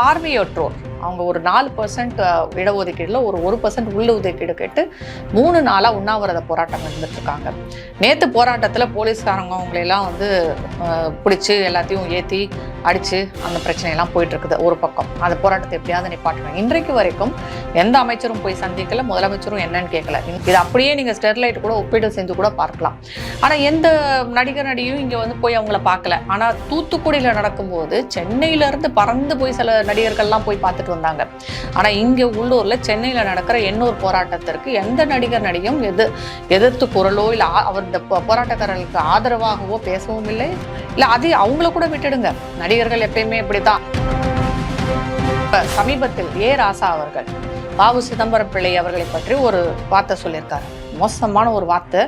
பார்வையற்றோர். அவங்க ஒரு நாலு பர்சன்ட் இடஒதுக்கீடில் ஒரு ஒரு பர்சன்ட் உள்ள ஒதுக்கீடு கேட்டு மூணு நாளாக உண்ணாவிரத போராட்டம் இருந்துட்டுருக்காங்க நேற்று போராட்டத்தில் போலீஸ்காரங்க அவங்களையெல்லாம் வந்து பிடிச்சி எல்லாத்தையும் ஏற்றி அடித்து அந்த பிரச்சனையெல்லாம் போயிட்டுருக்குது ஒரு பக்கம். அந்த போராட்டத்தை எப்படியாவது நிப்பாட்டணும். இன்றைக்கு வரைக்கும் எந்த அமைச்சரும் போய் சந்திக்கல முதலமைச்சரும் என்னன்னு கேட்கல இது அப்படியே நீங்கள் ஸ்டெர்லைட் கூட ஒப்பீடு செஞ்சு கூட பார்க்கலாம். ஆனால் எந்த நடிகர் நடிகையும் இங்கே வந்து போய் அவங்கள பார்க்கல. ஆனால் தூத்துக்குடியில் நடக்கும்போது சென்னையிலேருந்து பறந்து போய் சில நடிகர்கள்லாம் போய் பார்த்துட்டு வந்தாங்க ஆனால் இங்கே உள்ளூரில் சென்னையில் நடக்கிற எண்ணூர் போராட்டத்திற்கு எந்த நடிகர் நடிகையும் எது எதிர்த்து குரலோ இல்லை அவர் இந்த போராட்டக்காரர்களுக்கு ஆதரவாகவோ பேசவும் இல்லை. இல்லை அது அவங்கள கூட விட்டுடுங்க. நடிகர்கள் எப்பயுமே இப்படிதான் இப்ப சமீபத்தில் ஏ. ராசா அவர்கள் பாபு சிதம்பரம் பிள்ளை அவர்களை பற்றி ஒரு வார்த்தை சொல்லியிருக்காரு. மோசமான ஒரு வார்த்தை.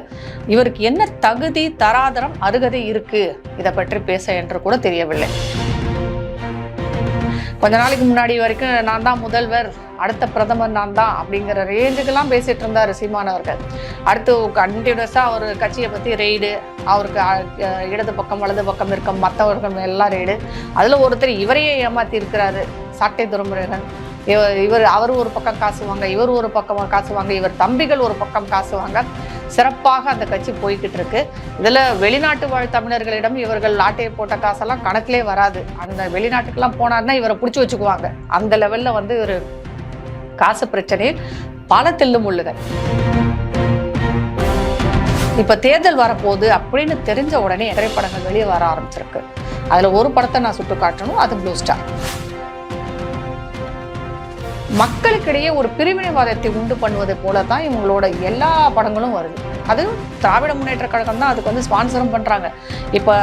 இவருக்கு என்ன தகுதி தராதரம் அருகதை இருக்கு? இதை பற்றி பேச என்று கூட தெரியவில்லை. கொஞ்ச நாளைக்கு முன்னாடி வரைக்கும் நான் தான் முதல்வர் அடுத்த பிரதமர் நான் தான் அப்படிங்கிற ரேஞ்சுக்கெல்லாம் பேசிட்டு இருந்தார் சீமான் அவர்கள். அடுத்து கண்டினியூஸாக அவர் கட்சியை பற்றி ரெய்டு அவருக்கு இடது பக்கம் வலது பக்கம் இருக்க மற்றவர்கள் எல்லாம் ரெய்டு அதில் ஒருத்தர் இவரையே ஏமாற்றி இருக்கிறாரு சாட்டை துரைமுருகன். இவர் இவர் அவர் ஒரு பக்கம் காசு வாங்க இவர் ஒரு பக்கம் காசு வாங்க இவர் தம்பிகள் ஒரு பக்கம் காசு வாங்க சிறப்பாக அந்த கட்சி போய்கிட்டு இருக்கு இதில் வெளிநாட்டு வாழ் தமிழர்களிடம் இவர்கள் ஆட்டையை போட்ட காசெல்லாம் கணக்கிலே வராது. அந்த வெளிநாட்டுக்கெல்லாம் போனார்னா இவரை பிடிச்சி வச்சுக்குவாங்க. அந்த லெவலில் வந்து ஒரு காசு பிரச்சனையில் பல தில்லு முள்ளுகள் இப்போ தேர்தல் வரப்போகுது அப்படின்னு தெரிஞ்ச உடனே திரைப்படங்கள் வெளியே வர ஆரம்பிச்சிருக்கு. அதில் ஒரு படத்தை நான் சுட்டு காட்டணும் அது ப்ளூ ஸ்டார் மக்களுக்கிடையே ஒரு பிரிவினைவாதத்தை உண்டு பண்ணுவது போல தான் இவங்களோட எல்லா படங்களும் வருது. அது திராவிட முன்னேற்ற கழகம் தான் அதுக்கு வந்து ஸ்பான்சரும் பண்ணுறாங்க இப்போ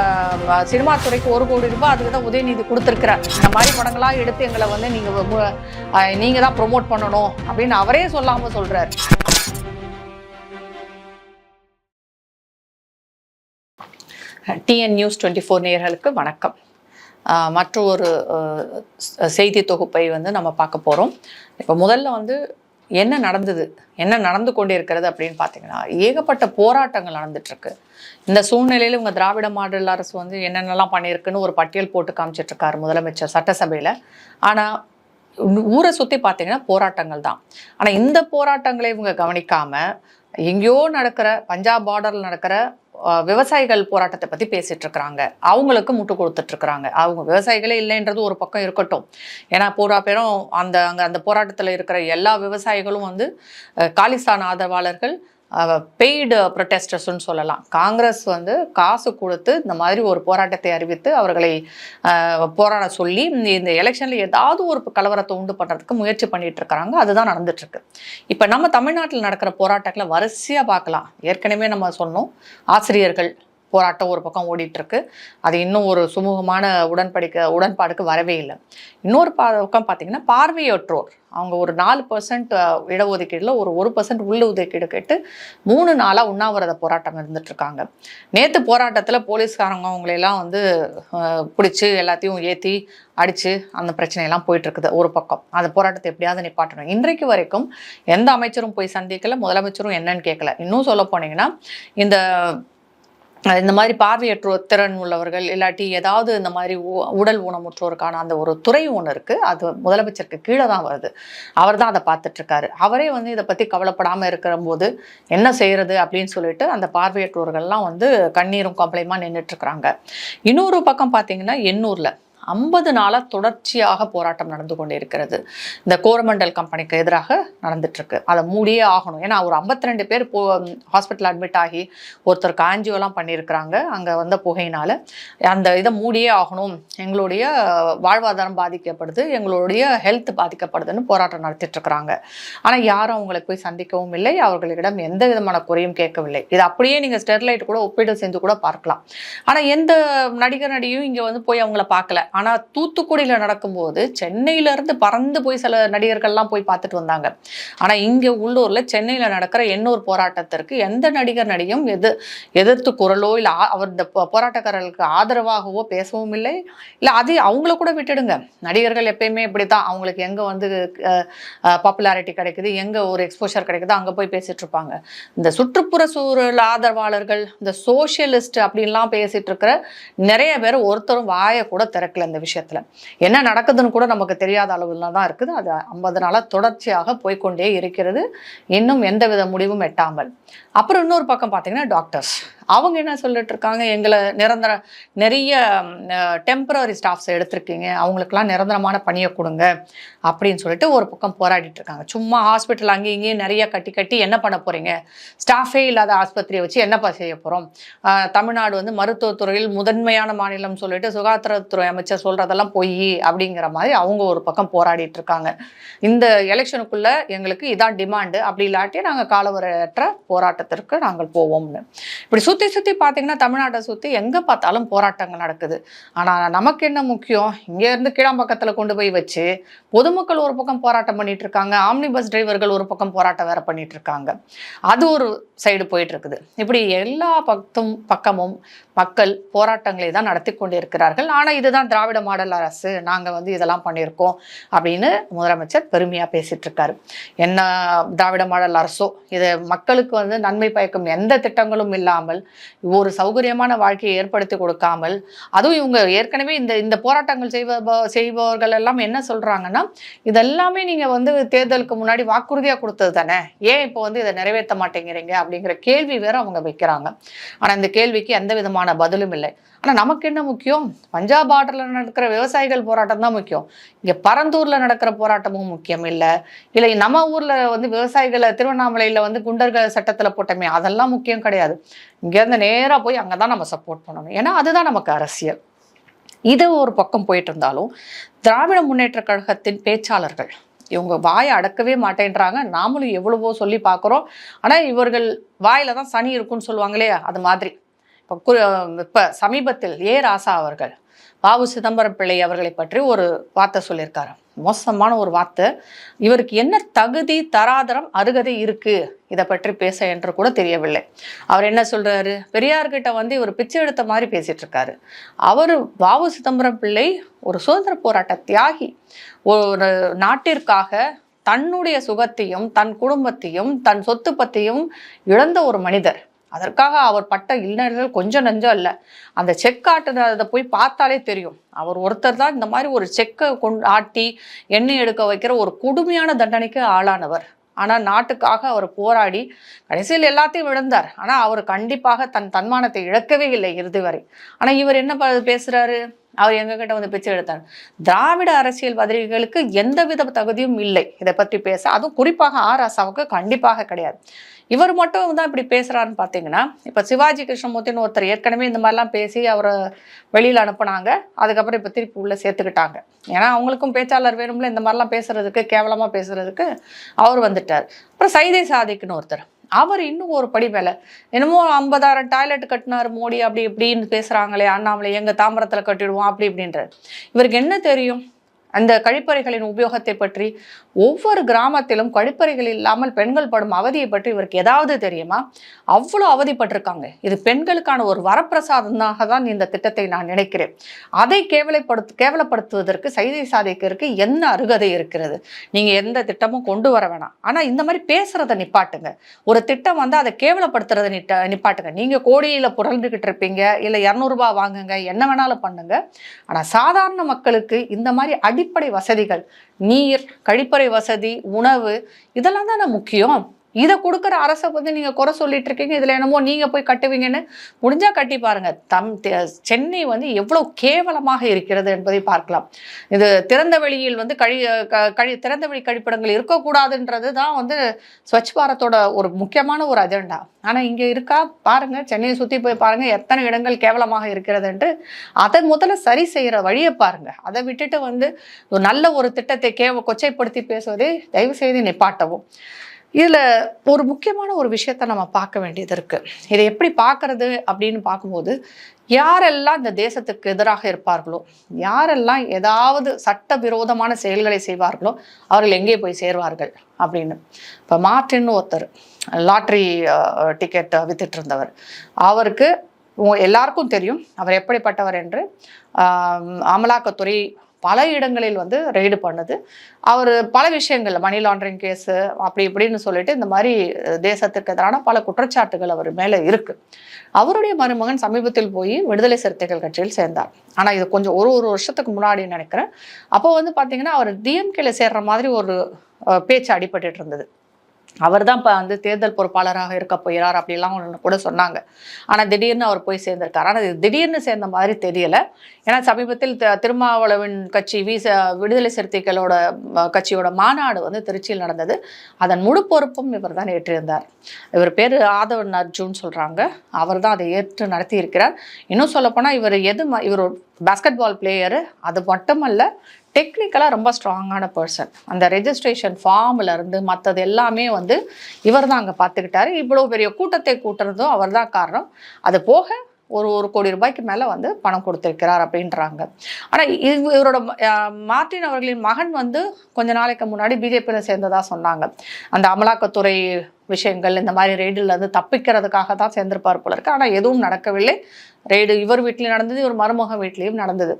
சினிமா துறைக்கு ஒரு கோடி ரூபாய் அதுக்கு தான் உதயநிதி கொடுத்துருக்கிறார். இந்த மாதிரி படங்களாக எடுத்து எங்களை வந்து நீங்கள் நீங்கள் தான் ப்ரொமோட் பண்ணணும் அப்படின்னு அவரே சொல்லாமல் சொல்கிறார் டிஎன் நியூஸ் டுவெண்ட்டி ஃபோர் நேர்களுக்கு வணக்கம். மற்ற மற்றொரு செய்தி தொகுப்பை வந்து நம்ம பார்க்க போகிறோம் இப்போ முதல்ல வந்து என்ன நடந்தது? என்ன நடந்து கொண்டிருக்கிறது அப்படின்னு பார்த்தீங்கன்னா ஏகப்பட்ட போராட்டங்கள் நடந்துட்டுருக்கு. இந்த சூழ்நிலையில் இவங்க திராவிட மாடல் அரசு வந்து என்னென்னலாம் பண்ணியிருக்குன்னு ஒரு பட்டியல் போட்டு காமிச்சிட்ருக்காரு முதலமைச்சர் சட்டசபையில். ஆனால் ஊரை சுற்றி பார்த்தீங்கன்னா போராட்டங்கள் தான். ஆனால் இந்த போராட்டங்களை இவங்க கவனிக்காமல் எங்கேயோ நடக்கிற பஞ்சாப் பார்டரில் நடக்கிற விவசாயிகள் போராட்டத்தை பற்றி பேசிகிட்டு இருக்கிறாங்க அவங்களுக்கு முட்டு கொடுத்துட்ருக்குறாங்க அவங்க விவசாயிகளே இல்லைன்றது ஒரு பக்கம் இருக்கட்டும். ஏன்னா பூரா பேரும் அந்த அங்கே அந்த போராட்டத்தில் இருக்கிற எல்லா விவசாயிகளும் வந்து காலிஸ்தான் ஆதரவாளர்கள் பெய்டு ப்ரொட்டஸ்டர்ஸ்னு சொல்லலாம். காங்கிரஸ் வந்து காசு கொடுத்து இந்த மாதிரி ஒரு போராட்டத்தை அறிவித்து அவர்களை போராட சொல்லி இந்த- எலெக்ஷனில் ஏதாவது ஒரு கலவரத்தை உண்டு பண்ணுறதுக்கு முயற்சி பண்ணிட்டு இருக்கிறாங்க. அதுதான் நடந்துட்டுருக்கு. இப்போ நம்ம தமிழ்நாட்டில் நடக்கிற போராட்டங்களை வரிசையாக பார்க்கலாம். ஏற்கனவே நம்ம சொன்னோம் ஆசிரியர்கள் போராட்டம் ஒரு பக்கம் ஓடிட்டுருக்கு. அது இன்னும் ஒரு சுமூகமான உடன்படிக்கை உடன்பாடுக்கு வரவே இல்லை. இன்னொரு பக்கம் பார்த்தீங்கன்னா பார்வையற்றோர். அவங்க ஒரு நாலு பர்சன்ட் இடஒதுக்கீடில் ஒரு ஒரு பர்சன்ட் உள்ள ஒதுக்கீடு கேட்டு மூணு நாளாக உண்ணாவிரத போராட்டம் இருந்துட்டுருக்காங்க. நேற்று போராட்டத்தில் போலீஸ்காரங்க அவங்களையெல்லாம் வந்து பிடிச்சி எல்லாத்தையும் ஏற்றி அடித்து அந்த பிரச்சனையெல்லாம் போயிட்டுருக்குது ஒரு பக்கம். அந்த போராட்டத்தை எப்படியாவது நிப்பாட்டணும். இன்றைக்கு வரைக்கும் எந்த அமைச்சரும் போய் சந்திக்கல முதலமைச்சரும் என்னன்னு கேட்கல இன்னும் சொல்ல போனீங்கன்னா இந்த இந்த மாதிரி பார்வையற்றோர் திறன் உள்ளவர்கள் இல்லாட்டி ஏதாவது இந்த மாதிரி உ- உடல் ஊனமுற்றோருக்கான அந்த ஒரு துறை ஒன்று இருக்குது அது முதலமைச்சருக்கு கீழே தான் வருது. அவர் தான் அதை பார்த்துட்ருக்காரு அவரே வந்து இதை பற்றி கவலைப்படாமல் இருக்கிற போது என்ன செய்கிறது அப்படின்னு சொல்லிட்டு அந்த பார்வையற்றோர்கள்லாம் வந்து கண்ணீரும் கம்பளையுமா நின்றுட்டுருக்குறாங்க இன்னொரு பக்கம் பார்த்தீங்கன்னா எண்ணூரில். ஐம்பது நாளாக தொடர்ச்சியாக போராட்டம் நடந்து கொண்டே இருக்கிறது இந்த கோரமண்டல் கம்பெனிக்கு எதிராக நடந்துட்டுருக்கு. அதை மூடியே ஆகணும். ஏன்னா ஒரு 52 ரெண்டு பேர் போ ஹாஸ்பிட்டல் அட்மிட் ஆகி ஒருத்தர் காஞ்சியோலாம் பண்ணியிருக்கிறாங்க. அங்கே வந்த புகையினால் அந்த இதை மூடியே ஆகணும். எங்களுடைய வாழ்வாதாரம் பாதிக்கப்படுது. எங்களுடைய ஹெல்த் பாதிக்கப்படுதுன்னு போராட்டம் நடத்திட்டுருக்குறாங்க. ஆனால் யாரும் அவங்களுக்கு போய் சந்திக்கவும் இல்லை. அவர்களிடம் எந்த விதமான குறையும் கேட்கவில்லை. இது அப்படியே நீங்கள் ஸ்டெர்லைட் கூட ஒப்பீடு செஞ்சு கூட பார்க்கலாம். ஆனால் எந்த நடிகர் நடிகையும் இங்கே வந்து போய் அவங்கள பார்க்கல. ஆனால் தூத்துக்குடியில் நடக்கும்போது சென்னையிலேருந்து பறந்து போய் சில நடிகர்கள்லாம் போய் பார்த்துட்டு வந்தாங்க. ஆனால் இங்கே உள்ளூரில் சென்னையில் நடக்கிற எண்ணூர் போராட்டத்திற்கு எந்த நடிகர் நடிகையும் எது எதிர்த்து குரலோ இல்லை அவர் இந்த போராட்டக்காரர்களுக்கு ஆதரவாகவோ பேசவும் இல்லை இல்லை அது அவங்கள கூட விட்டுடுங்க. நடிகர்கள் எப்பயுமே இப்படி தான் அவங்களுக்கு எங்கே வந்து பாப்புலாரிட்டி கிடைக்குது எங்கே ஒரு எக்ஸ்போஷர் கிடைக்குதோ அங்கே போய் பேசிகிட்டு இருப்பாங்க. இந்த சுற்றுப்புற சூழல் ஆதரவாளர்கள் இந்த சோஷியலிஸ்ட் அப்படின்லாம் பேசிகிட்டு இருக்கிற நிறைய பேர் ஒருத்தரும் வாயை கூட திறக்கல. நடக்கல இந்த விஷயத்துல. என்ன நடக்குதுன்னு கூட நமக்கு தெரியாத அளவில் தான் இருக்குது. அது ஐம்பது நாளாக தொடர்ச்சியாக போய்க்கொண்டே இருக்கிறது. இன்னும் எந்தவித முடிவும் எட்டாமல். அப்புறம் இன்னொரு பக்கம் பார்த்தீங்கன்னா டாக்டர்ஸ் அவங்க என்ன சொல்லிட்டு இருக்காங்க? எங்களை நிரந்தர நிறைய டெம்பரரி ஸ்டாஃப்ஸை எடுத்திருக்கீங்க. அவங்களுக்கெல்லாம் நிரந்தரமான பணியை கொடுங்க அப்படின்னு சொல்லிட்டு ஒரு பக்கம் போராடிட்டு இருக்காங்க. சும்மா ஹாஸ்பிட்டல் அங்கேயும் இங்கேயும் நிறைய கட்டி கட்டி என்ன பண்ண போறீங்க? ஸ்டாஃபே இல்லாத ஆஸ்பத்திரியை வச்சு என்னப்பா செய்ய போகிறோம் தமிழ்நாடு வந்து மருத்துவத்துறையில் முதன்மையான மாநிலம் சொல்லிட்டு சுகாதாரத்துறை அமைச்சர் சொல்றதெல்லாம் பொய் அப்படிங்கிற மாதிரி அவங்க ஒரு பக்கம் போராடிட்டு இருக்காங்க. இந்த எலெக்ஷனுக்குள்ள எங்களுக்கு இதான் டிமாண்டு. அப்படி இல்லாட்டி நாங்கள் காலவரையற்ற போராட்டத்திற்கு நாங்கள் போவோம்னு. இப்படி சுற்றி சுற்றி பார்த்தீங்கன்னா தமிழ்நாட்டை சுற்றி எங்கே பார்த்தாலும் போராட்டங்கள் நடக்குது. ஆனால் நமக்கு என்ன முக்கியம்? இங்கேருந்து கீழாம்பக்கத்தில் கொண்டு போய் வச்சு பொதுமக்கள் ஒரு பக்கம் போராட்டம் பண்ணிட்டு இருக்காங்க. ஆம்னி பஸ் டிரைவர்கள் ஒரு பக்கம் போராட்டம் வேற பண்ணிட்டு இருக்காங்க. அது ஒரு சைடு போயிட்டு இருக்குது. இப்படி எல்லா பக்கத்தும் பக்கமும் மக்கள் போராட்டங்களை தான் நடத்தி கொண்டிருக்கிறார்கள். ஆனால் இதுதான் திராவிட மாடல் அரசு. நாங்கள் வந்து இதெல்லாம் பண்ணியிருக்கோம் அப்படின்னு முதலமைச்சர் பெருமையாக பேசிட்டு இருக்காரு. என்ன திராவிட மாடல் அரசோ இது மக்களுக்கு வந்து நன்மை பயக்கும் எந்த திட்டங்களும் இல்லாமல் ஒரு சௌகரியமான வாழ்க்கையை ஏற்படுத்தி கொடுக்காமல் அதுவும் இவங்க ஏற்கனவே இந்த இந்த போராட்டங்கள் செய்வ செய்பவர்கள் எல்லாம் என்ன சொல்றாங்கன்னா இதெல்லாமே நீங்க வந்து தேர்தலுக்கு முன்னாடி வாக்குறுதியாக கொடுத்தது தானே? ஏன் இப்போ வந்து இதை நிறைவேற்ற மாட்டேங்கிறீங்க? அப்படிங்கிற கேள்வி வேற அவங்க வைக்கிறாங்க. ஆனால் இந்த கேள்விக்கு எந்த விதமான பதிலும் இல்லை. ஆனால் நமக்கு என்ன முக்கியம்? பஞ்சாப் பார்டரில் நடக்கிற விவசாயிகள் போராட்டம் தான் முக்கியம். இங்கே பரந்தூரில் நடக்கிற போராட்டமும் முக்கியம் இல்லை. இல்லை நம்ம ஊரில் வந்து விவசாயிகளை திருவண்ணாமலையில் வந்து குண்டர்கள் சட்டத்தில் போட்டோமே அதெல்லாம் முக்கியம் கிடையாது. இங்கேருந்து நேராக போய் அங்கே தான் நம்ம சப்போர்ட் பண்ணணும். ஏன்னா அதுதான் நமக்கு அரசியல். இது ஒரு பக்கம் போயிட்டு இருந்தாலும் திராவிட முன்னேற்ற கழகத்தின் பேச்சாளர்கள் இவங்க வாயை அடக்கவே மாட்டேன்றாங்க. நாமளும் எவ்வளவோ சொல்லி பார்க்குறோம். ஆனால் இவர்கள் வாயில தான் சனி இருக்குன்னு சொல்லுவாங்களே அது மாதிரி. இப்போ சமீபத்தில் ஏ ராசா அவர்கள் பாபு சிதம்பரம் பிள்ளை அவர்களை பற்றி ஒரு வார்த்தை சொல்லியிருக்காரு மோசமான ஒரு வார்த்தை. இவருக்கு என்ன தகுதி தராதரம் அருகதை இருக்கு? இதை பற்றி பேச என்று கூட தெரியவில்லை. அவர் என்ன சொல்றாரு? பெரியார்கிட்ட வந்து இவர் பிச்சை எடுத்த மாதிரி பேசிட்டு இருக்காரு அவர் பாபு சிதம்பரம் பிள்ளை ஒரு சுதந்திர போராட்ட தியாகி. ஒரு நாட்டிற்காக தன்னுடைய சுகத்தையும் தன் குடும்பத்தையும் தன் சொத்து பத்தையும் இழந்த ஒரு மனிதர். அதற்காக அவர் பட்ட இளைஞர்கள் கொஞ்சம் நஞ்சம் இல்லை அந்த செக் ஆட்டுறதை போய் பார்த்தாலே தெரியும். அவர் ஒருத்தர் தான் இந்த மாதிரி ஒரு செக்கை கொண்டு ஆட்டி எண்ணெய் எடுக்க வைக்கிற ஒரு கொடுமையான தண்டனைக்கு ஆளானவர். ஆனால் நாட்டுக்காக அவர் போராடி கடைசியில் எல்லாத்தையும் விழுந்தார் ஆனால் அவர் கண்டிப்பாக தன் தன்மானத்தை இழக்கவே இல்லை இறுதி வரை. ஆனால் இவர் என்ன ப- அவர் எங்ககிட்ட வந்து பிச்சை எடுத்தார். திராவிட அரசியல்வாதிகளுக்கு எந்தவித தகுதியும் இல்லை. இதை பற்றி பேச அதுவும் குறிப்பாக ஆர் ராசாவுக்கு கண்டிப்பாக கிடையாது. இவர் மட்டும் தான் இப்படி பேசுகிறாருன்னு பார்த்தீங்கன்னா இப்போ சிவாஜி கிருஷ்ணமூர்த்தின்னு ஒருத்தர் ஏற்கனவே இந்த மாதிரிலாம் பேசி அவரை வெளியில் அனுப்புனாங்க. அதுக்கப்புறம் இப்போ திருப்பி உள்ளே சேர்த்துக்கிட்டாங்க. ஏன்னா அவங்களுக்கும் பேச்சாளர் வேணும்ல இந்த மாதிரிலாம் பேசுறதுக்கு கேவலமாக பேசுறதுக்கு அவர் வந்துட்டார். அப்புறம் சைதை சாதிக்குன்னு ஒருத்தர். அவர் இன்னும் ஒரு படி மேலே. என்னமோ ஐம்பதாயிரம் டாய்லெட் கட்டினார் மோடி அப்படி இப்படின்னு பேசுகிறாங்களே அண்ணாமலை எங்கள் தாம்பரத்தில் கட்டிடுவோம் அப்படி இப்படின்றார். இவருக்கு என்ன தெரியும்? அந்த கழிப்பறைகளின் உபயோகத்தை பற்றி ஒவ்வொரு கிராமத்திலும் கழிப்பறைகள் இல்லாமல் பெண்கள் படும் அவதியை பற்றி இவருக்கு ஏதாவது தெரியுமா? அவ்வளோ அவதிப்பட்டிருக்காங்க. இது பெண்களுக்கான ஒரு வரப்பிரசாதமாக தான் இந்த திட்டத்தை நான் நினைக்கிறேன். அதை கேவலைப்படுத்து கேவலப்படுத்துவதற்கு சைதை சாதிக்கிறதுக்கு என்ன அருகதை இருக்கிறது? நீங்கள் எந்த திட்டமும் கொண்டு வர வேணாம். ஆனால் இந்த மாதிரி பேசுகிறத நிப்பாட்டுங்க. ஒரு திட்டம் வந்து அதை கேவலப்படுத்துறத நிட்ட நிப்பாட்டுங்க. நீங்கள் கோடியில புரண்டுக்கிட்டு இருப்பீங்க இல்லை இரநூறுபா வாங்குங்க என்ன வேணாலும் பண்ணுங்க. ஆனால் சாதாரண மக்களுக்கு இந்த மாதிரி அடி அடிப்படை வசதிகள் நீர் கழிப்பறை வசதி உணவு இதெல்லாம் தானே முக்கியம். இதை கொடுக்குற அரசை வந்து நீங்கள் குறை சொல்லிட்டு இருக்கீங்க இதில் என்னமோ நீங்கள் போய் கட்டுவீங்கன்னு முடிஞ்சால் கட்டி பாருங்கள் தம் தெ- சென்னை வந்து எவ்வளோ கேவலமாக இருக்கிறது என்பதை பார்க்கலாம். இது திறந்த வெளியில் வந்து கழி க- கழி திறந்த வெளி கழிப்பிடங்கள் இருக்கக்கூடாதுன்றது தான் வந்து ஸ்வச் பாரத்தோட ஒரு முக்கியமான ஒரு அஜெண்டா. ஆனால் இங்கே இருக்கா? பாருங்கள் சென்னையை சுற்றி போய் பாருங்கள் எத்தனை இடங்கள் கேவலமாக இருக்கிறதுன்ட்டு அதை முதல்ல சரி செய்கிற வழியை பாருங்கள் அதை விட்டுட்டு வந்து ஒரு நல்ல ஒரு திட்டத்தை கேவ கொச்சைப்படுத்தி பேசுவதை தயவு செய்து நிப்பாட்டவும். இதில் ஒரு முக்கியமான ஒரு விஷயத்த நம்ம பார்க்க வேண்டியது இருக்குது இதை எப்படி பார்க்கறது அப்படின்னு பார்க்கும்போது யாரெல்லாம் இந்த தேசத்துக்கு எதிராக இருப்பார்களோ யாரெல்லாம் ஏதாவது சட்டவிரோதமான செயல்களை செய்வார்களோ அவர்கள் எங்கே போய் சேர்வார்கள் அப்படின்னு. இப்போ மார்டின்னு ஒருத்தர் லாட்ரி டிக்கெட் வித்துட்டு இருந்தவர் அவருக்கு எல்லாருக்கும் தெரியும் அவர் எப்படிப்பட்டவர் என்று. அமலாக்கத்துறை பல இடங்களில் வந்து ரெய்டு பண்ணுது. அவர் பல விஷயங்கள் மணி லாண்டரிங் கேஸு அப்படி இப்படின்னு சொல்லிட்டு இந்த மாதிரி தேசத்துக்கு எதிரான பல குற்றச்சாட்டுகள் அவர் மேலே இருக்குது அவருடைய மருமகன் சமீபத்தில் போய் விடுதலை சிறுத்தைகள் கட்சியில் சேர்ந்தார். ஆனால் இது கொஞ்சம் ஒரு ஒரு வருஷத்துக்கு முன்னாடி நினைக்கிறேன். அப்போ வந்து பார்த்தீங்கன்னா அவர் டிஎம்கேல சேர்ற மாதிரி ஒரு பேச்சு அடிபட்டு இருந்தது. அவர் தான் இப்போ வந்து தேர்தல் பொறுப்பாளராக இருக்க போகிறார் அப்படிலாம் ஒன்று கூட சொன்னாங்க. ஆனால் திடீர்னு அவர் போய் சேர்ந்திருக்காரு. ஆனால் இது திடீர்னு சேர்ந்த மாதிரி தெரியலை. ஏன்னா சமீபத்தில் த- திருமாவளவன் கட்சி வீச விடுதலை சிறுத்தைகளோட கட்சியோட மாநாடு வந்து திருச்சியில் நடந்தது. அதன் முழு பொறுப்பும் இவர் தான் ஏற்றிருந்தார். இவர் பேர் ஆதவன் அர்ஜுன் சொல்கிறாங்க அவர் தான் அதை ஏற்று நடத்தி இருக்கிறார் இன்னும் சொல்லப்போனால் இவர் எது ம- இவர் ஒரு பாஸ்கெட் பால் பிளேயரு அது மட்டுமல்ல டெக்னிக்கலாக ரொம்ப ஸ்ட்ராங்கான பர்சன் அந்த ரெஜிஸ்ட்ரேஷன் ஃபார்ம்லேருந்து மற்றது எல்லாமே வந்து இவர் தான் அங்கே பார்த்துக்கிட்டாரு இவ்வளோ பெரிய கூட்டத்தை கூட்டுறதும் அவர் தான் காரணம். அது போக ஒரு ஒரு கோடி ரூபாய்க்கு மேலே வந்து பணம் கொடுத்திருக்கிறார் அப்படின்றாங்க. ஆனால் இவரோட மார்டின் மார்ட்டின் அவர்களின் மகன் வந்து கொஞ்ச நாளைக்கு முன்னாடி பிஜேபியில் சேர்ந்ததாக சொன்னாங்க. அந்த அமலாக்கத்துறை விஷயங்கள் இந்த மாதிரி ரெய்டில் இருந்து தப்பிக்கிறதுக்காக தான் சேர்ந்திருப்பார் போல இருக்கு. ஆனால் எதுவும் நடக்கவில்லை. ரெய்டு இவர் வீட்லேயும் நடந்தது இவர் மருமக வீட்லேயும் நடந்தது.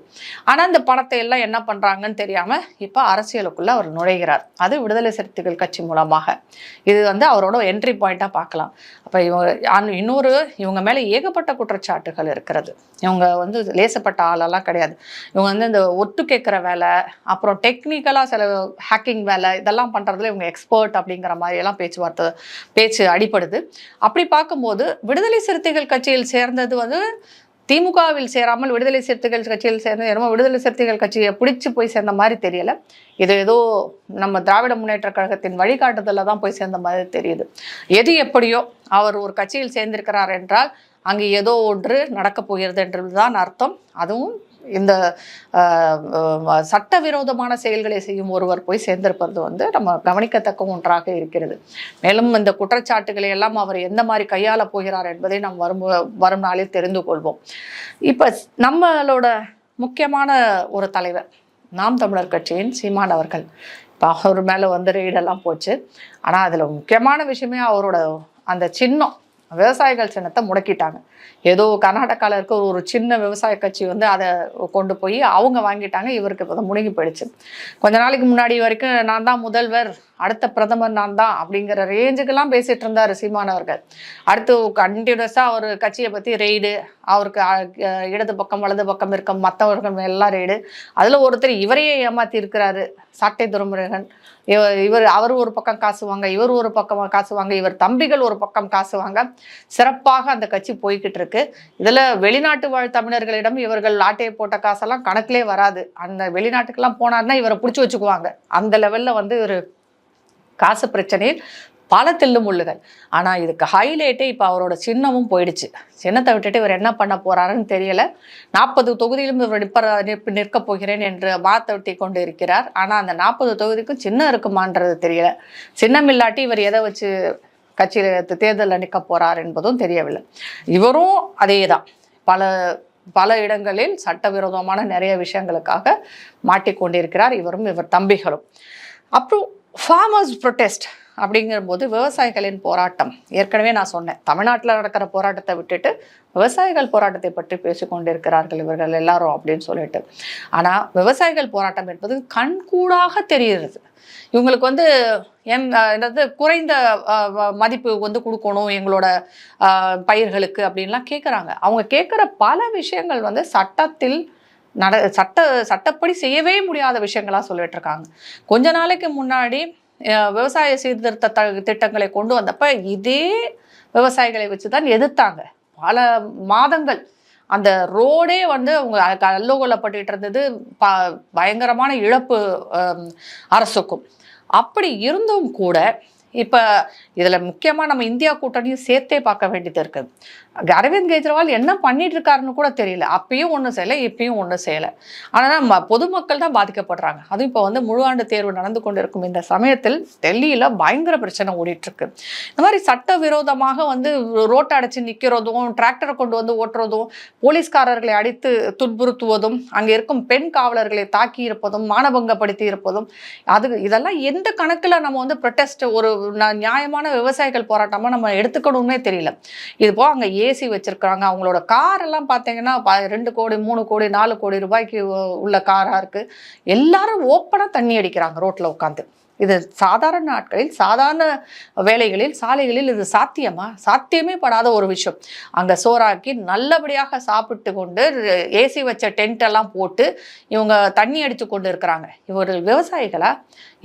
ஆனால் இந்த பணத்தை எல்லாம் என்ன பண்ணுறாங்கன்னு தெரியாமல் இப்போ அரசியலுக்குள்ளே அவர் நுழைகிறார். அது விடுதலை சிறுத்தைகள் கட்சி மூலமாக. இது வந்து அவரோட என்ட்ரி பாயிண்ட்டாக பார்க்கலாம். அப்போ இவங்க இன்னொரு இவங்க மேலே ஏகப்பட்ட குற்றச்சாட்டுகள் இருக்கிறது. இவங்க வந்து லேசப்பட்ட ஆளெல்லாம் கிடையாது. இவங்க வந்து இந்த ஒத்து கேட்குற வேலை அப்புறம் டெக்னிக்கலாக சில ஹேக்கிங் வேலை இதெல்லாம் பண்ணுறதுல இவங்க எக்ஸ்பர்ட் அப்படிங்கிற மாதிரி எல்லாம் பேச்சுவார்த்தை பேச்சு அடிப்படுது அப்படி பார்க்கும்போது விடுதலை சிறுத்தைகள் கட்சியில் சேர்ந்தது வந்து திமுகவில் சேராமல் விடுதலை சிறுத்தைகள் கட்சியில் சேர்ந்து என்னமோ விடுதலை சிறுத்தைகள் கட்சியை பிடிச்சு போய் சேர்ந்த மாதிரி தெரியல. இது ஏதோ நம்ம திராவிட முன்னேற்ற கழகத்தின் வழிகாட்டுதலில் தான் போய் சேர்ந்த மாதிரி தெரியுது. எது எப்படியோ அவர் ஒரு கட்சியில் சேர்ந்திருக்கிறார் என்றால் அங்கே ஏதோ ஒன்று நடக்கப் போகிறது என்றுதான் அர்த்தம். அதுவும் இந்த சட்டவிரோதமான செயல்களை செய்யும் ஒருவர் போய் சேர்ந்திருப்பது வந்து நம்ம கவனிக்கத்தக்க ஒன்றாக இருக்கிறது. மேலும் இந்த குற்றச்சாட்டுகளை எல்லாம் அவர் எந்த மாதிரி கையாள போகிறார் என்பதை நாம் வரும் வரும் நாளில் தெரிந்து கொள்வோம். இப்போ நம்மளோட முக்கியமான ஒரு தலைவர் நாம் தமிழர் கட்சியின் சீமான் அவர்கள். இப்போ அவர் மேலே வந்து ரெய்டெல்லாம் போச்சு. ஆனால் அதில் முக்கியமான விஷயமே அவரோட அந்த சின்னம். விவசாயிகள் சின்னத்தை முடக்கிட்டாங்க. ஏதோ கர்நாடகாவில் இருக்க ஒரு சின்ன விவசாய கட்சி வந்து அதை கொண்டு போய் அவங்க வாங்கிட்டாங்க. இவருக்கு இப்போ முடங்கி போயிடுச்சு. கொஞ்ச நாளைக்கு முன்னாடி வரைக்கும் நான் தான் முதல்வர். அடுத்த பிரதமர் நான் தான் அப்படிங்கிற ரேஞ்சுக்கெல்லாம் பேசிட்டு இருந்தார் சீமான் அவர்கள். அடுத்து கண்டினியூஸாக அவர் கட்சியை பற்றி ரெய்டு அவருக்கு இடது பக்கம் வலது பக்கம் இருக்க மற்றவர்கள் எல்லாம் ரெய்டு அதில் ஒருத்தர் இவரையே ஏமாற்றி இருக்கிறாரு சாட்டை துரைமுருகன். இவர் இவர் அவர் ஒரு பக்கம் காசு வாங்க இவர் ஒரு பக்கம் காசு வாங்க இவர் தம்பிகள் ஒரு பக்கம் காசு வாங்க சிறப்பாக அந்த கட்சி போய்கிட்டு இருக்கு. இதில் வெளிநாட்டு வாழ் தமிழர்களிடம் இவர்கள் ஆட்டையை போட்ட காசெல்லாம் கணக்கிலே வராது. அந்த வெளிநாட்டுக்கெல்லாம் போனார்னா இவரை பிடிச்சி வச்சுக்குவாங்க. அந்த லெவலில் வந்து ஒரு காசு பிரச்சனையில் பல தில்லு முள்ளுகள் ஆனால் இதுக்கு ஹைலைட்டே இப்போ அவரோட சின்னமும் போயிடுச்சு. சின்னத்தை விட்டுட்டு இவர் என்ன பண்ண போகிறாருன்னு தெரியல. நாற்பது தொகுதியிலும் இவர் நிற்பற நிற்ப நிற்கப் போகிறேன் என்று மாத்தொட்டி கொண்டு இருக்கிறார். ஆனால் அந்த நாற்பது தொகுதிக்கும் சின்னம் இருக்குமான்றது தெரியல. சின்னம் இல்லாட்டி இவர் எதை வச்சு கட்சியில் தேர்தலில் நிற்க போறார் என்பதும் தெரியவில்லை. இவரும் அதே தான் பல பல இடங்களில் சட்டவிரோதமான நிறைய விஷயங்களுக்காக மாட்டிக்கொண்டிருக்கிறார். இவரும் இவர் தம்பிகளும். அப்புறம் ஃபார்மர்ஸ் ப்ரொட்டெஸ்ட் அப்படிங்கிறபோது விவசாயிகளின் போராட்டம். ஏற்கனவே நான் சொன்னேன். தமிழ்நாட்டில் நடக்கிற போராட்டத்தை விட்டுட்டு விவசாயிகள் போராட்டத்தை பற்றி பேசிக்கொண்டிருக்கிறார்கள் இவர்கள் எல்லாரும் அப்படின்னு சொல்லிட்டு. ஆனால் விவசாயிகள் போராட்டம் என்பது கண்கூடாக தெரிகிறது. இவங்களுக்கு வந்து என் என்னது குறைந்த மதிப்பு வந்து கொடுக்கணும் எங்களோட பயிர்களுக்கு அப்படின்லாம் கேட்குறாங்க அவங்க கேட்குற பல விஷயங்கள் வந்து சட்டத்தில் நட சட்ட சட்டப்படி செய்யவே முடியாத விஷயங்களாக சொல்லிட்டு இருக்காங்க கொஞ்ச நாளைக்கு முன்னாடி விவசாய சீர்திருத்த த- திட்டங்களை கொண்டு வந்தப்ப இதே விவசாயிகளை வச்சு தான் எதிர்த்தாங்க. பல மாதங்கள் அந்த ரோடே வந்து அவங்க அல்லோகலப்பட்டு இருந்தது ப பயங்கரமான இழப்பு அரசுக்கும். அப்படி இருந்தும் கூட இப்போ இதில் முக்கியமாக நம்ம இந்தியா கூட்டணியும் சேர்த்தே பார்க்க வேண்டியது இருக்குது. அரவிந்த் கெஜ்ரிவால் என்ன பண்ணிட்டு இருக்காருன்னு கூட தெரியல. அப்பயும் ஒன்றும் செய்யலை இப்பயும் ஒன்றும் செய்யலை. ஆனால் பொதுமக்கள் தான் பாதிக்கப்படுறாங்க. அதுவும் இப்போ வந்து முழு ஆண்டு தேர்வு நடந்து கொண்டிருக்கும் இந்த சமயத்தில் டெல்லியில் பயங்கர பிரச்சனை ஓடிட்டு இருக்கு இந்த மாதிரி சட்டவிரோதமாக வந்து ரோட்டை அடைச்சு நிற்கிறதும் டிராக்டரை கொண்டு வந்து ஓட்டுறதும் போலீஸ்காரர்களை அடித்து துன்புறுத்துவதும் அங்கே இருக்கும் பெண் காவலர்களை தாக்கி இருப்பதும் மானபங்கப்படுத்தி இருப்பதும் அது இதெல்லாம் எந்த கணக்கில் நம்ம வந்து ப்ரொட்டஸ்ட் ஒரு ந- நியாயமான விவசாயிகள் போராட்டமாக நம்ம எடுத்துக்கணும்னே தெரியல. இது போக அங்கே ஏசி வச்சிருக்காங்க அவங்களோட கார் எல்லாம் பார்த்தீங்கன்னா ரெண்டு கோடி மூணு கோடி நாலு கோடி ரூபாய்க்கு உள்ள காராக இருக்கு. எல்லாரும் ஓப்பனாக தண்ணி அடிக்கிறாங்க ரோட்டில் உட்காந்து இது சாதாரண நாட்களில் சாதாரண வேலைகளில் சாலைகளில் இது சாத்தியமா? சாத்தியமே படாத ஒரு விஷயம். அங்கே சோறாக்கி நல்லபடியாக சாப்பிட்டு கொண்டு ஏசி வச்ச டென்ட்டெல்லாம் போட்டு இவங்க தண்ணி அடித்து கொண்டு இருக்கிறாங்க. இவர்கள் விவசாயிகளாக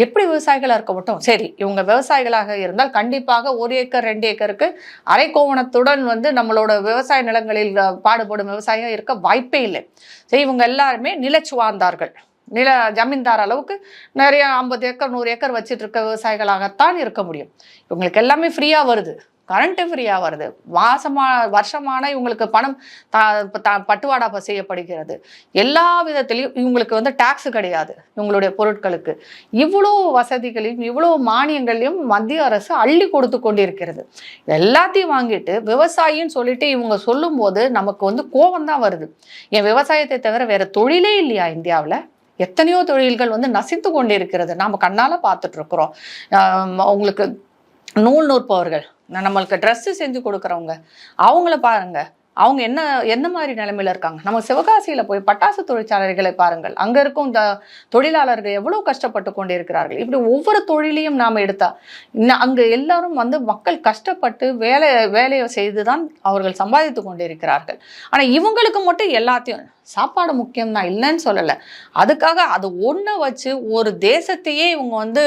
எப்படி விவசாயிகளாக இருக்க மட்டும்? சரி இவங்க விவசாயிகளாக இருந்தால் கண்டிப்பாக ஒரு ஏக்கர் ரெண்டு ஏக்கருக்கு அரைக்கோவணத்துடன் வந்து நம்மளோட விவசாய நிலங்களில் பாடுபடும் விவசாயம் இருக்க வாய்ப்பே இல்லை. சரி இவங்க எல்லாருமே நிலச்சுவார்ந்தார்கள் நில ஜமீன்தார் அளவுக்கு நிறைய ஐம்பது ஏக்கர் நூறு ஏக்கர் வச்சுட்டு இருக்க விவசாயிகளாகத்தான் இருக்க முடியும். இவங்களுக்கு எல்லாமே ஃப்ரீயாக வருது. கரண்ட்டு ஃப்ரீயாக வருது. மாசமா வருஷமான இவங்களுக்கு பணம் த- த- பட்டுவாடா செய்யப்படுகிறது. எல்லா விதத்திலையும் இவங்களுக்கு வந்து டேக்ஸ் கிடையாது இவங்களுடைய பொருட்களுக்கு. இவ்வளோ வசதிகளையும் இவ்வளோ மானியங்களையும் மத்திய அரசு அள்ளி கொடுத்து கொண்டிருக்கிறது. எல்லாத்தையும் வாங்கிட்டு விவசாயின்னு சொல்லிட்டு இவங்க சொல்லும்போது நமக்கு வந்து கோபம் தான் வருது. என் விவசாயத்தை தவிர வேறு தொழிலே இல்லையா இந்தியாவில்? எத்தனையோ தொழில்கள் வந்து நசித்து கொண்டிருக்கிறது. நாம் கண்ணால் பார்த்துட்ருக்குறோம் உங்களுக்கு நூல் நூற்பவர்கள் நம்மளுக்கு ட்ரெஸ்ஸு செஞ்சு கொடுக்குறவங்க அவங்கள பாருங்கள் அவங்க என்ன என்ன மாதிரி நிலைமையில இருக்காங்க? நம்ம சிவகாசியில போய் பட்டாசு தொழிற்சாலைகளை பாருங்கள். அங்க இருக்கும் இந்த தொழிலாளர்கள் எவ்வளவு கஷ்டப்பட்டு கொண்டிருக்கிறார்கள். இப்படி ஒவ்வொரு தொழிலையும் நாம் எடுத்தா அங்க எல்லாரும் வந்து மக்கள் கஷ்டப்பட்டு வேலை வேலையை செய்து தான் அவர்கள் சம்பாதித்து கொண்டிருக்கிறார்கள். ஆனா இவங்களுக்கு மட்டும் எல்லாத்தையும் சாப்பாடு முக்கியம் தான் இல்லைன்னு சொல்லலை. அதுக்காக அது ஒன்றை வச்சு ஒரு தேசத்தையே இவங்க வந்து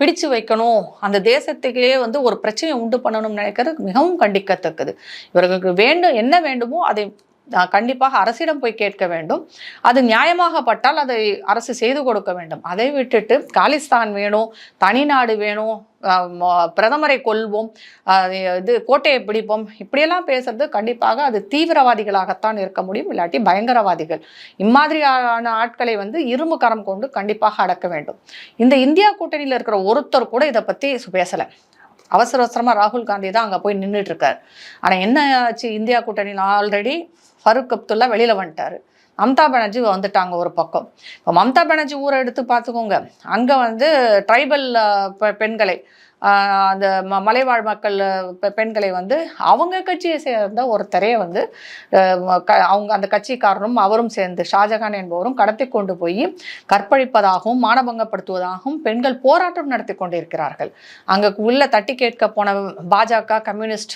பிடிச்சு வைக்கணும். அந்த தேசத்துக்கே வந்து ஒரு பிரச்சனையை உண்டு பண்ணணும்னு நினைக்கிறது மிகவும் கண்டிக்கத்தக்கது. இவர்களுக்கு வேண்டும் என்ன வேண்டுமோ அதை கண்டிப்பாக அரசிடம் போய் கேட்க வேண்டும். அது நியாயமாகப்பட்டால் அதை அரசு செய்து கொடுக்க வேண்டும். அதை விட்டுட்டு காலிஸ்தான் வேணும் தனிநாடு வேணும் பிரதமரை கொல்வோம் இது கோட்டையை பிடிப்போம் இப்படியெல்லாம் பேசுறது கண்டிப்பாக அது தீவிரவாதிகளாகத்தான் இருக்க முடியும். இல்லாட்டி பயங்கரவாதிகள். இம்மாதிரியான ஆட்களை வந்து இரும்பு கரம் கொண்டு கண்டிப்பாக அடக்க வேண்டும். இந்த இந்தியா கூட்டணியில் இருக்கிற ஒருத்தர் கூட இதை பற்றி பேசலை. அவசர அவசரமாக ராகுல் காந்தி தான் அங்கே போய் நின்றுட்டு இருக்காரு ஆனால் என்ன ஆச்சு? இந்தியா கூட்டணியில் ஆல்ரெடி ஃபருக் அப்துல்லா வெளியில் வந்துட்டாரு. மம்தா பானர்ஜி வந்துட்டாங்க ஒரு பக்கம். இப்போ மம்தா பானர்ஜி ஊரை எடுத்து பார்த்துக்கோங்க. அங்கே வந்து ட்ரைபல் பெண்களை அந்த ம- மலைவாழ் மக்கள் பெண்களை வந்து அவங்க கட்சியை சேர்ந்த ஒருத்தரே வந்து க- அவங்க அந்த கட்சிக்காரரும் அவரும் சேர்ந்து ஷாஜகான் என்பவரும் கடத்தி கொண்டு போய் கற்பழிப்பதாகவும் மானபங்கப்படுத்துவதாகவும் பெண்கள் போராட்டம் நடத்தி கொண்டிருக்கிறார்கள். அங்கே உள்ள தட்டி கேட்க போன பாஜக கம்யூனிஸ்ட்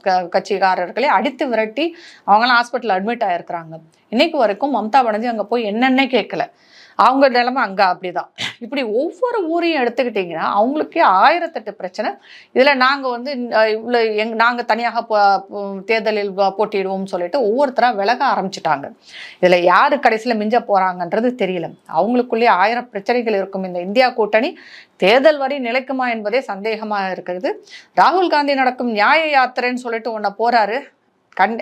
க- கட்சிக்காரர்களை அடித்து விரட்டி அவங்களாம் ஹாஸ்பிட்டல் அட்மிட் ஆயிருக்கிறாங்க. இன்னைக்கு வரைக்கும் மம்தா பானர்ஜி அங்கே போய் என்னென்ன கேட்கல அவங்க நிலமை அங்கே அப்படிதான். இப்படி ஒவ்வொரு ஊரையும் எடுத்துக்கிட்டிங்கன்னா அவங்களுக்கே ஆயிரத்தெட்டு பிரச்சனை. இதில் நாங்கள் வந்து இவ்வளோ எங் நாங்கள் தனியாக தேர்தலில் போ- போட்டியிடுவோம்னு சொல்லிட்டு ஒவ்வொருத்தராக விலக ஆரம்பிச்சிட்டாங்க. இதில் யார் கடைசியில் மிஞ்ச போகிறாங்கன்றது தெரியல. அவங்களுக்குள்ளேயே ஆயிரம் பிரச்சனைகள் இருக்கும். இந்த இந்தியா கூட்டணி தேர்தல் வரி நிலைக்குமா என்பதே சந்தேகமாக இருக்கிறது. ராகுல் காந்தி நடக்கும் நியாய யாத்திரைன்னு சொல்லிட்டு ஒன்றை போகிறாரு கண்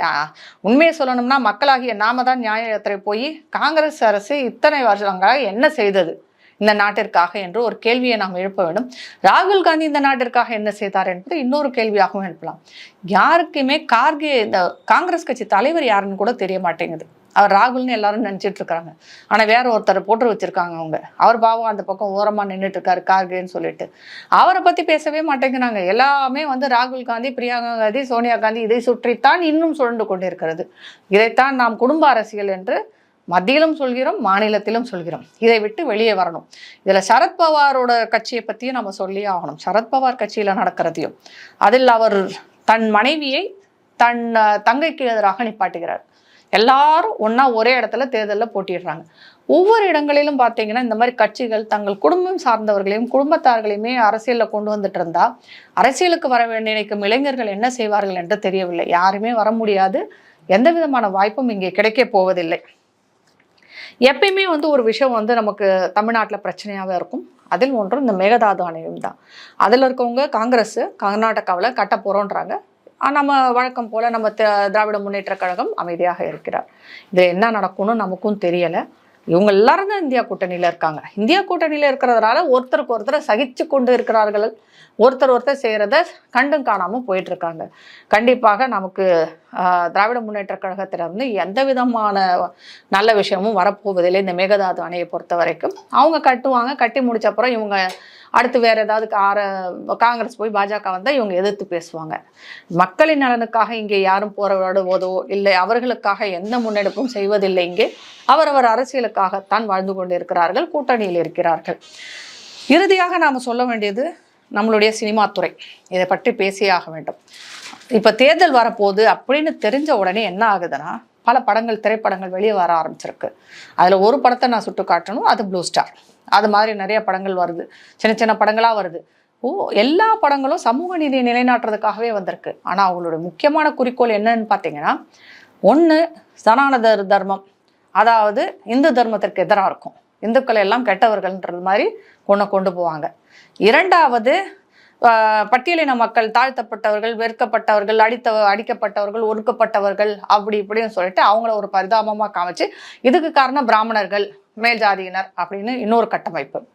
உண்மையை சொல்லணும்னா மக்களாகிய நாம தான் நியாய யாத்திரை போய் காங்கிரஸ் அரசு இத்தனை வருஷங்களாக என்ன செய்தது? இந்த நாட்டிற்காக என்று ஒரு கேள்வியை நாம் எழுப்ப வேண்டும். ராகுல் காந்தி இந்த நாட்டிற்காக என்ன செய்தார் என்பது இன்னொரு கேள்வியாகவும் எழுப்பலாம். யாருக்குமே கார்கே இந்த காங்கிரஸ் கட்சி தலைவர் யாருன்னு கூட தெரிய மாட்டேங்குது. அவர் ராகுல்னு எல்லாரும் நினச்சிட்டு இருக்காங்க. ஆனால் வேற ஒருத்தரை போட்டு வச்சிருக்காங்க அவங்க. அவர் பாவம் அந்த பக்கம் ஓரமாக நின்றுட்டு இருக்காரு கார்கேன்னு சொல்லிட்டு. அவரை பற்றி பேசவே மாட்டேங்கிறாங்க. எல்லாமே வந்து ராகுல் காந்தி பிரியங்கா காந்தி சோனியா காந்தி இதை சுற்றித்தான் இன்னும் சுழண்டு கொண்டிருக்கிறது. இதைத்தான் நாம் குடும்ப அரசியல் என்று மத்தியிலும் சொல்கிறோம் மாநிலத்திலும் சொல்கிறோம். இதை விட்டு வெளியே வரணும். இதில் சரத்பவாரோட கட்சியை பற்றியும் நம்ம சொல்லி ஆகணும். சரத்பவார் கட்சியில் நடக்கிறதையும் அதில் அவர் தன் மனைவியை தன் தங்கைக்கு எதிராக நிப்பாட்டுகிறார். எல்லாரும் ஒன்றா ஒரே இடத்துல தேர்தலில் போட்டிடுறாங்க ஒவ்வொரு இடங்களிலும் பார்த்தீங்கன்னா இந்த மாதிரி கட்சிகள் தங்கள் குடும்பம் சார்ந்தவர்களையும் குடும்பத்தார்களையுமே அரசியலில் கொண்டு வந்துட்டு இருந்தா அரசியலுக்கு வர நினைக்கும் இளைஞர்கள் என்ன செய்வார்கள் என்று தெரியவில்லை. யாருமே வர முடியாது. எந்த விதமான வாய்ப்பும் இங்கே கிடைக்க போவதில்லை. எப்பயுமே வந்து ஒரு விஷயம் வந்து நமக்கு தமிழ்நாட்டில் பிரச்சனையாகவே இருக்கும். அதில் ஒன்றும் இந்த மேகதாது ஆணையம் தான். அதில் இருக்கவங்க காங்கிரஸ் கர்நாடகாவில் கட்ட போகிறோன்றாங்க நம்ம வழக்கம் போல் நம்ம த- திராவிட முன்னேற்ற கழகம் அமைதியாக இருக்கிறார். இதில் என்ன நடக்கும்னு நமக்கும் தெரியலை. இவங்க எல்லாரும் தான் இந்தியா கூட்டணியில் இருக்காங்க. இந்தியா கூட்டணியில் இருக்கிறதுனால ஒருத்தருக்கு ஒருத்தர் சகிச்சு கொண்டு இருக்கிறார்கள். ஒருத்தர் ஒருத்தர் செய்கிறத கண்டும் காணாமல் போயிட்டு இருக்காங்க கண்டிப்பாக நமக்கு ஆஹ், திராவிட முன்னேற்ற கழகத்திலிருந்து எந்த விதமான நல்ல விஷயமும் வரப்போவதில்லை. இந்த மேகதாது அணையை பொறுத்த வரைக்கும் அவங்க கட்டுவாங்க. கட்டி முடிச்ச அப்புறம் இவங்க அடுத்து வேற ஏதாவது ஆர காங்கிரஸ் போய் பாஜக வந்தால் இவங்க எதிர்த்து பேசுவாங்க. மக்களின் நலனுக்காக இங்கே யாரும் போராடுவதோ இல்லை அவர்களுக்காக எந்த முன்னெடுப்பும் செய்வதில்லை இங்கே அவரவர் அரசியலுக்காகத்தான் வாழ்ந்து கொண்டிருக்கிறார்கள் கூட்டணியில் இருக்கிறார்கள். இறுதியாக நாம் சொல்ல வேண்டியது நம்மளுடைய சினிமா துறை. இதை பற்றி பேசியே ஆக வேண்டும். இப்போ தேர்தல் வரப்போகுது அப்படின்னு தெரிஞ்ச உடனே என்ன ஆகுதுன்னா பல படங்கள் திரைப்படங்கள் வெளியே வர ஆரம்பிச்சிருக்கு. அதில் ஒரு படத்தை நான் சுட்டு காட்டணும் அது ப்ளூ ஸ்டார் அது மாதிரி நிறைய படங்கள் வருது. சின்ன சின்ன படங்களாக வருது. ஓ எல்லா படங்களும் சமூக நீதியை நிலைநாட்டுறதுக்காகவே வந்திருக்கு. ஆனால் அவங்களோட முக்கியமான குறிக்கோள் என்னன்னு பார்த்தீங்கன்னா ஒன்று சனானத தர்மம். அதாவது இந்து தர்மத்திற்கு எதிராக இருக்கும். இந்துக்கள் எல்லாம் கெட்டவர்கள்ன்றது மாதிரி ஒன்று கொண்டு போவாங்க. இரண்டாவது பட்டியலின மக்கள் தாழ்த்தப்பட்டவர்கள் வெறுக்கப்பட்டவர்கள் அடித்த அடிக்கப்பட்டவர்கள் ஒடுக்கப்பட்டவர்கள் அப்படி இப்படின்னு சொல்லிட்டு அவங்கள ஒரு பரிதாபமாக காமிச்சு இதுக்கு காரணம் பிராமணர்கள் மேல் ஜாதியினர் அப்படின்னு இன்னொரு கட்டமைப்பு.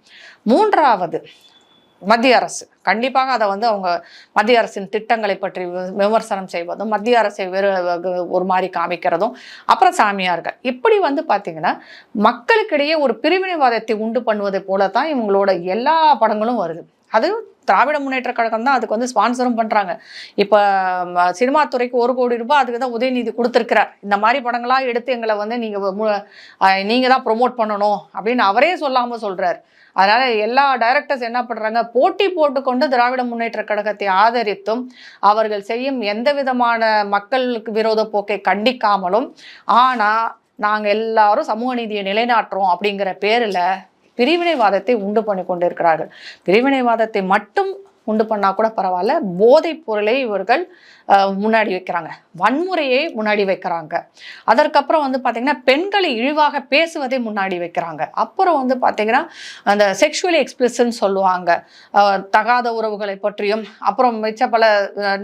மூன்றாவது மத்திய அரசு. கண்டிப்பாக அதை வந்து அவங்க மத்திய அரசின் திட்டங்களை பற்றி வி- விமர்சனம் செய்வதும் மத்திய அரசை வேறு ஒரு மாதிரி காமிக்கிறதும் அப்புறம் சாமியார்கள். இப்படி வந்து பார்த்தீங்கன்னா மக்களுக்கிடையே ஒரு பிரிவினைவாதத்தை உண்டு பண்ணுவதை போல தான் இவங்களோட எல்லா படங்களும் வருது. அது திராவிட முன்னேற்ற கழகம் தான் அதுக்கு வந்து ஸ்பான்சரும் பண்ணுறாங்க இப்போ சினிமா துறைக்கு ஒரு கோடி ரூபாய் அதுக்கு தான் உதயநிதி கொடுத்துருக்கிறார். இந்த மாதிரி படங்களாக எடுத்து எங்களை வந்து நீங்கள் நீங்கள் தான் ப்ரொமோட் பண்ணணும் அப்படின்னு அவரே சொல்லாமல் சொல்கிறார் அதனால் எல்லா டைரக்டர்ஸ் என்ன பண்ணுறாங்க போட்டி போட்டுக்கொண்டு திராவிட முன்னேற்ற கழகத்தை ஆதரித்தும் அவர்கள் செய்யும் எந்த விதமான மக்களுக்கு விரோத போக்கை கண்டிக்காமலும் ஆனால் நாங்கள் எல்லாரும் சமூக நீதியை நிலைநாட்டுறோம் அப்படிங்கிற பேரில் பிரிவினைவாதத்தை உண்டு பண்ணி கொண்டிருக்கிறார்கள். பிரிவினைவாதத்தை மட்டும் உண்டு பண்ணால் கூட பரவாயில்ல. போதைப் பொருளை இவர்கள் முன்னாடி வைக்கிறாங்க. வன்முறையை முன்னாடி வைக்கிறாங்க. அதற்கப்புறம் வந்து பார்த்திங்கன்னா பெண்களை இழிவாக பேசுவதை முன்னாடி வைக்கிறாங்க. அப்புறம் வந்து பார்த்திங்கன்னா அந்த செக்ஷுவலி எக்ஸ்பிரஷன் சொல்லுவாங்க. தகாத உறவுகளை பற்றியும் அப்புறம் மிச்ச பல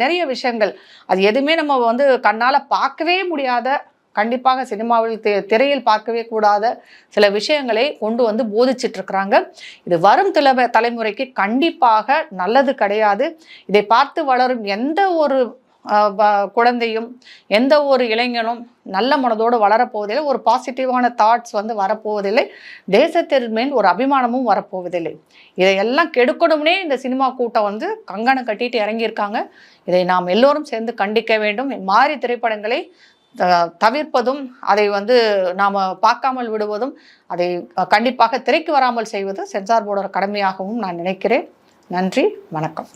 நிறைய விஷயங்கள். அது எதுவுமே நம்ம வந்து கண்ணால் பார்க்கவே முடியாத கண்டிப்பாக சினிமாவில் தி- திரையில் பார்க்கவே கூடாத சில விஷயங்களை கொண்டு வந்து போதிச்சிட்டு இருக்கிறாங்க இது வரும் தில தலைமுறைக்கு கண்டிப்பாக நல்லது கிடையாது. இதை பார்த்து வளரும் எந்த ஒரு வ- குழந்தையும் எந்த ஒரு இளைஞனும் நல்ல மனதோடு வளரப்போவதில்லை. ஒரு பாசிட்டிவான தாட்ஸ் வந்து வரப்போவதில்லை. தேசத்தின் மேல் ஒரு அபிமானமும் வரப்போவதில்லை. இதையெல்லாம் கெடுக்கணும்னே இந்த சினிமா கூட்டம் வந்து கங்கணம் கட்டிட்டு இறங்கியிருக்காங்க. இதை நாம் எல்லோரும் சேர்ந்து கண்டிக்க வேண்டும். மாறி திரைப்படங்களை தவிர்ப்பதும் அதை வந்து நாம் பார்க்காமல் விடுவதும் அதை கண்டிப்பாக திரைக்கு வராமல் செய்வது சென்சார் போர்டோட கடமையாகவும் நான் நினைக்கிறேன். நன்றி வணக்கம்.